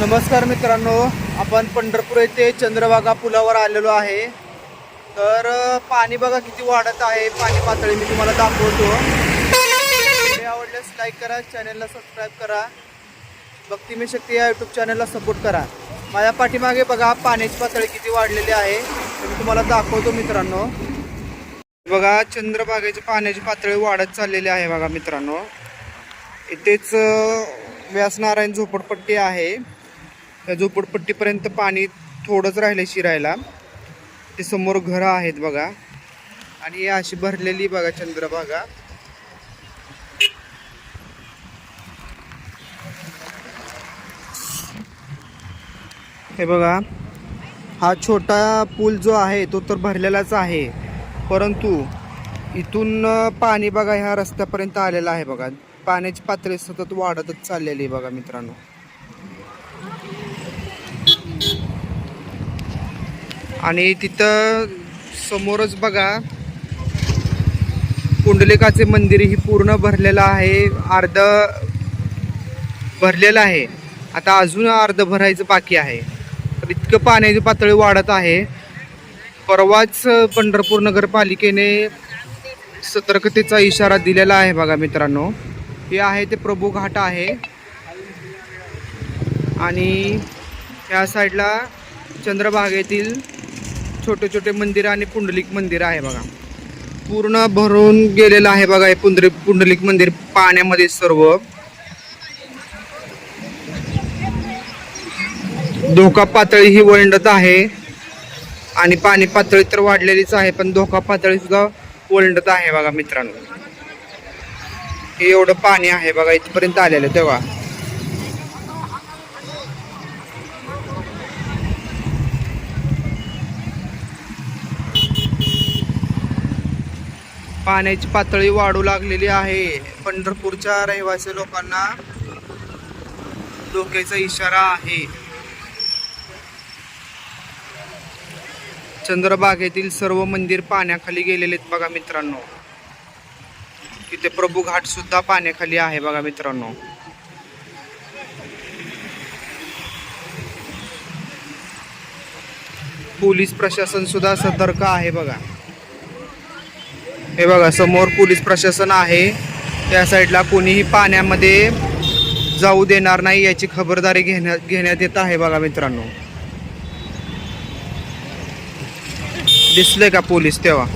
नमस्कार मित्रांनो आपण पंढरपूर येथे चंद्रभागा पुलावर आलेलो आहे. तर पाणी बघा किती वाढत आहे पाणी पातळी मी तुम्हाला दाखवतो. व्हिडिओ आवडल्यास लाईक करा चॅनलला सबस्क्राईब करा. भक्तिमे शक्ती या यूट्यूब चॅनलला सपोर्ट करा. माझ्या पाठीमागे बघा पाण्याची पातळी किती वाढलेली आहे मी तुम्हाला दाखवतो मित्रांनो. बघा चंद्रभागेची पाण्याची पातळी वाढत चाललेली आहे बघा मित्रांनो. इथेच व्यासनारायण झोपडपट्टी आहे. त्या झोपडपट्टीपर्यंत पाणी थोडंच राहिलं शिरायला. ते समोर घरं आहेत बघा. आणि अशी भरलेली बघा चंद्रभागा हे बघा. हा छोटा पूल जो आहे तो तर भरलेलाच आहे. परंतु इथून पाणी बघा ह्या रस्त्यापर्यंत आलेलं आहे बघा. पाण्याची पातळी सतत वाढतच चाललेली आहे बघा मित्रांनो. आणि तिथं समोरच बघा पुंडलिकाचे मंदिर ही पूर्ण भरलेलं आहे अर्ध भरलेलं आहे. आता अजून अर्ध भरायचं बाकी आहे. तर इतकं पाण्याची पातळी वाढत आहे. परवाच पंढरपूर नगरपालिकेने सतर्कतेचा इशारा दिलेला आहे बघा मित्रांनो. हे आहे ते प्रभू घाट आहे. आणि ह्या साईडला चंद्रभागेतील छोटे छोटे मंदिर आणि पुंडलिक मंदिर आहे बघा. पूर्ण भरून गेलेलं आहे बघा हे पुंडलिक पुंडलिक मंदिर पाण्यामध्ये सर्व. धोका पातळी ही वळंडत आहे. आणि पाणी पातळी तर वाढलेलीच आहे पण धोका पातळी सुद्धा ओलांडत आहे बघा मित्रांनो. हे एवढं पाणी आहे बघा इथपर्यंत आलेलं तेव्हा. पाण्याची पातळी वाढू लागलेली आहे. पंढरपूरच्या रहिवासी लोकांना धोक्याचा इशारा आहे. चंद्रबागेतील सर्व मंदिर पाण्याखाली गेलेले आहेत बघा मित्रांनो. तिथे प्रभू घाट सुद्धा पाण्याखाली आहे बघा मित्रांनो. पोलीस प्रशासन सुद्धा सतर्क आहे बघा. हे बघा समोर पोलीस प्रशासन आहे. त्या साईडला कोणीही पाण्यामध्ये जाऊ देणार नाही याची खबरदारी घेण्यात घेण्यात येत आहे बघा मित्रांनो. दिसले का पोलीस तेव्हा?